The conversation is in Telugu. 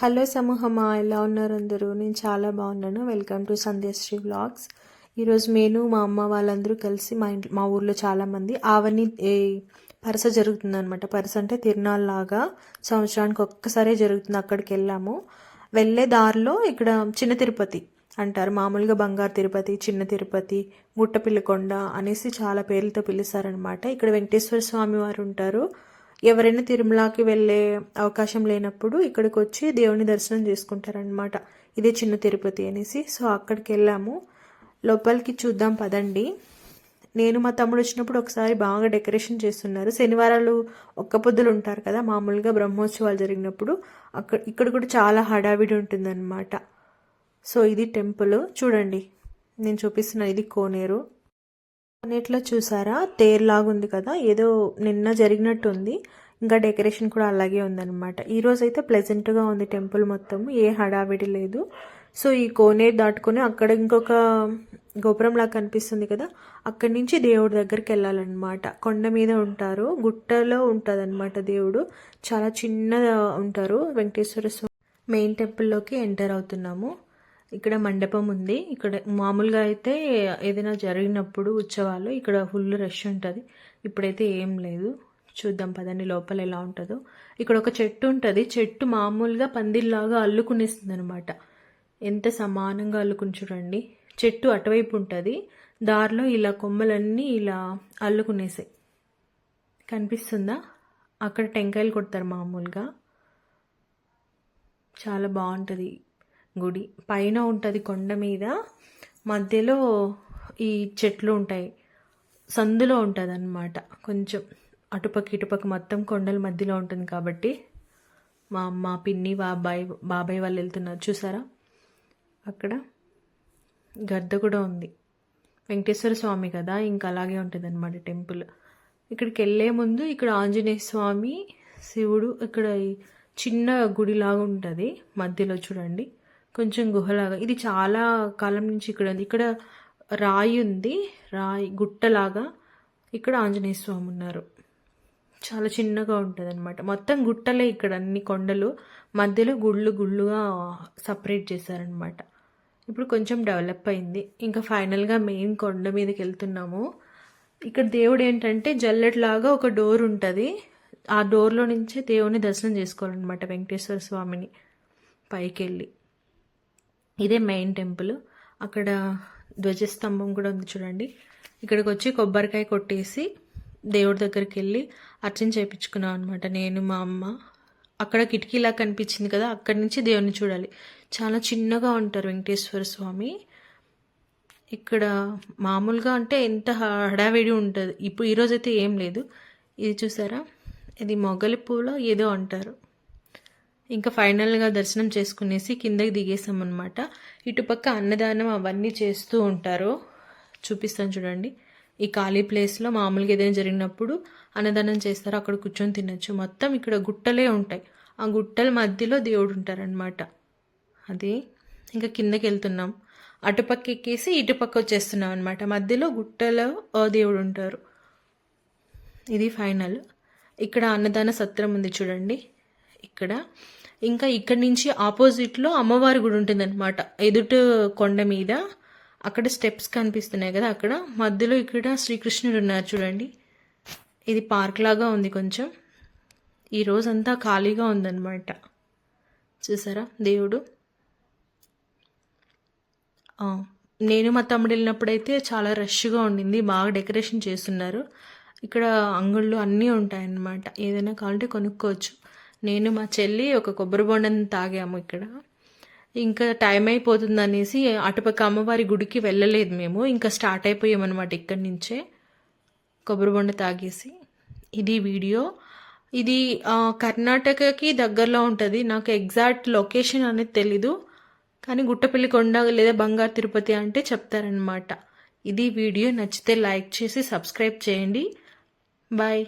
హలో సమూహమా ఎలా ఉన్నారు అందరూ? నేను చాలా బాగున్నాను. వెల్కమ్ టు సంధ్యశ్రీ వ్లాగ్స్ ఈరోజు నేను మా అమ్మ వాళ్ళందరూ కలిసి మా ఇంట్లో మా ఊర్లో చాలామంది ఆవని పరస జరుగుతుందనమాట పరస అంటే తిరునాళ్ళ లాగా సంవత్సరానికి ఒక్కసారే జరుగుతుంది. అక్కడికి వెళ్ళాము. వెళ్ళే దారిలో ఇక్కడ చిన్న తిరుపతి అంటారు. మామూలుగా బంగారు తిరుపతి చిన్న తిరుపతి గుట్టపిల్లకొండ అనేసి చాలా పేర్లతో పిలుస్తారనమాట ఇక్కడ వెంకటేశ్వర స్వామి వారు ఉంటారు. ఎవరైనా తిరుమలకి వెళ్ళే అవకాశం లేనప్పుడు ఇక్కడికి వచ్చి దేవుని దర్శనం చేసుకుంటారనమాట ఇదే చిన్న తిరుపతి అనేసి. సో అక్కడికి వెళ్ళాము. లోపలికి చూద్దాం పదండి. నేను మా తమ్ముడు వచ్చినప్పుడు ఒకసారి బాగా డెకరేషన్ చేస్తున్నారు. శనివారాలు ఒక్క పొద్దులు ఉంటారు కదా మామూలుగా బ్రహ్మోత్సవాలు జరిగినప్పుడు. అక్కడ ఇక్కడ కూడా చాలా హడావిడి ఉంటుందన్నమాట. సో ఇది టెంపుల్. చూడండి నేను చూపిస్తున్న ఇది కోనేరు. అన్నిట్లో చూసారా? తేరులాగా ఉంది కదా? ఏదో నిన్న జరిగినట్టు ఉంది ఇంకా డెకరేషన్ కూడా అలాగే ఉందన్నమాట. ఈరోజు అయితే ప్లెజెంట్గా ఉంది టెంపుల్ మొత్తం. ఏ హడావిడి లేదు. సో ఈ కోనేరు దాటుకొని అక్కడ ఇంకొక గోపురంలా కనిపిస్తుంది కదా? అక్కడి నుంచి దేవుడి దగ్గరికి వెళ్ళాలన్నమాట. కొండ మీద ఉంటారు. గుట్టలో ఉంటుంది అనమాట దేవుడు. చాలా చిన్నగా ఉంటారు. వెంకటేశ్వర స్వామి. మెయిన్ టెంపుల్లోకి ఎంటర్ అవుతున్నాము. ఇక్కడ మండపం ఉంది. ఇక్కడ మామూలుగా అయితే ఏదైనా జరిగినప్పుడు ఉత్సవాలు ఇక్కడ ఫుల్ రష్ ఉంటుంది. ఇప్పుడైతే ఏం లేదు. చూద్దాం పదండి లోపల ఎలా ఉంటుందో. ఇక్కడ ఒక చెట్టు ఉంటుంది. చెట్టు మామూలుగా పందిల్లాగా అల్లుకునేస్తుంది అనమాట ఎంత సమానంగా అల్లుకుని చూడండి. చెట్టు అటువైపు ఉంటుంది. దారిలో ఇలా కొమ్మలన్నీ ఇలా అల్లుకునేసాయి. కనిపిస్తుందా? అక్కడ టెంకాయలు కొడతారు మామూలుగా. చాలా బాగుంటుంది. గుడి. పైన ఉంటుంది కొండ మీద. మధ్యలో ఈ చెట్లు ఉంటాయి. సందులో ఉంటుంది అన్నమాట కొంచెం అటుపక్క ఇటుపక్క మొత్తం కొండల మధ్యలో ఉంటుంది కాబట్టి. మా అమ్మ పిన్ని బాబాయ్ బాబాయ్ వాళ్ళు వెళ్తున్నారు. చూసారా? అక్కడ గద్ద కూడా ఉంది. వెంకటేశ్వర స్వామి కదా? ఇంకా అలాగే ఉంటుంది అనమాట టెంపుల్. ఇక్కడికి వెళ్ళే ముందు ఇక్కడ ఆంజనేయ స్వామి శివుడు ఇక్కడ చిన్న గుడిలాగా ఉంటుంది. మధ్యలో చూడండి. కొంచెం గుహలాగా. ఇది చాలా కాలం నుంచి ఇక్కడ ఉంది. ఇక్కడ రాయి ఉంది. రాయి గుట్టలాగా. ఇక్కడ ఆంజనేయ స్వామి ఉన్నారు. చాలా చిన్నగా ఉంటుంది అనమాట మొత్తం గుట్టలే ఇక్కడ అన్ని కొండలు. మధ్యలో గుళ్ళు గుళ్ళుగా సపరేట్ చేశారనమాట ఇప్పుడు కొంచెం డెవలప్ అయింది. ఇంకా ఫైనల్గా మెయిన్ కొండ మీదకి వెళ్తున్నాము. ఇక్కడ దేవుడు ఏంటంటే జల్లెట్లాగా ఒక డోర్ ఉంటుంది. ఆ డోర్లో నుంచే దేవుని దర్శనం చేసుకోవాలన్నమాట వెంకటేశ్వర స్వామిని. పైకి వెళ్ళి ఇదే మెయిన్ టెంపుల్ అక్కడ ధ్వజస్తంభం కూడా ఉంది చూడండి. ఇక్కడికి వచ్చి కొబ్బరికాయ కొట్టేసి దేవుడి దగ్గరికి వెళ్ళి అర్చన చేయించుకున్నాం అనమాట నేను మా అమ్మ. అక్కడ కిటికీలా కనిపించింది కదా అక్కడి నుంచి దేవుడిని చూడాలి. చాలా చిన్నగా ఉంటారు వెంకటేశ్వర స్వామి. ఇక్కడ మామూలుగా అంటే ఎంత హడావిడి ఉంటుంది. ఇప్పుడు ఈరోజైతే ఏం లేదు. ఇది చూసారా? ఇది మొగలి పూలో ఏదో అంటారు. ఇంకా ఫైనల్గా దర్శనం చేసుకునేసి కిందకి దిగేసాం అనమాట ఇటుపక్క అన్నదానం అవన్నీ చేస్తూ ఉంటారు. చూపిస్తాను చూడండి. ఈ ఖాళీ ప్లేస్లో మామూలుగా ఏదైనా జరిగినప్పుడు అన్నదానం చేస్తారు. అక్కడ కూర్చొని తినచ్చు. మొత్తం ఇక్కడ గుట్టలే ఉంటాయి. ఆ గుట్టల మధ్యలో దేవుడు ఉంటారనమాట అది ఇంకా కిందకి వెళ్తున్నాం. అటుపక్క ఎక్కేసి ఇటుపక్క వచ్చేస్తున్నాం అనమాట మధ్యలో గుట్టలో దేవుడు ఉంటారు. ఇది ఫైనల్. ఇక్కడ అన్నదాన సత్రం ఉంది చూడండి. ఇక్కడ. ఇంకా ఇక్కడి నుంచి ఆపోజిట్లో అమ్మవారి గుడి ఉంటుందన్నమాట. ఎదుట ఎదుటి కొండ మీద. అక్కడ స్టెప్స్ కనిపిస్తున్నాయి కదా అక్కడ. మధ్యలో ఇక్కడ శ్రీకృష్ణుడు ఉన్నారు చూడండి. ఇది పార్క్ లాగా ఉంది కొంచెం. ఈ రోజంతా ఖాళీగా ఉందన్నమాట. చూసారా? దేవుడు. నేను మా తమ్ముడు వెళ్ళినప్పుడైతే చాలా రష్గా ఉండింది. బాగా డెకరేషన్ చేస్తున్నారు. ఇక్కడ అంగుళ్ళు అన్నీ ఉంటాయన్నమాట. ఏదైనా కావాలంటే కొనుక్కోవచ్చు. నేను మా చెల్లి ఒక కొబ్బరి బొండని తాగాము ఇక్కడ. ఇంకా టైం అయిపోతుంది అనేసి అటుపక్క అమ్మవారి గుడికి వెళ్ళలేదు మేము. ఇంకా స్టార్ట్ అయిపోయామన్నమాట ఇక్కడి నుంచే కొబ్బరి బొండ తాగేసి. ఇది వీడియో. ఇది కర్ణాటకకి దగ్గరలో ఉంటుంది. నాకు ఎగ్జాక్ట్ లొకేషన్ అనేది తెలీదు. కానీ గుట్టపల్లి కొండ లేదా బంగారు తిరుపతి అంటే చెప్తారనమాట ఇది వీడియో నచ్చితే లైక్ చేసి సబ్స్క్రైబ్ చేయండి. బాయ్.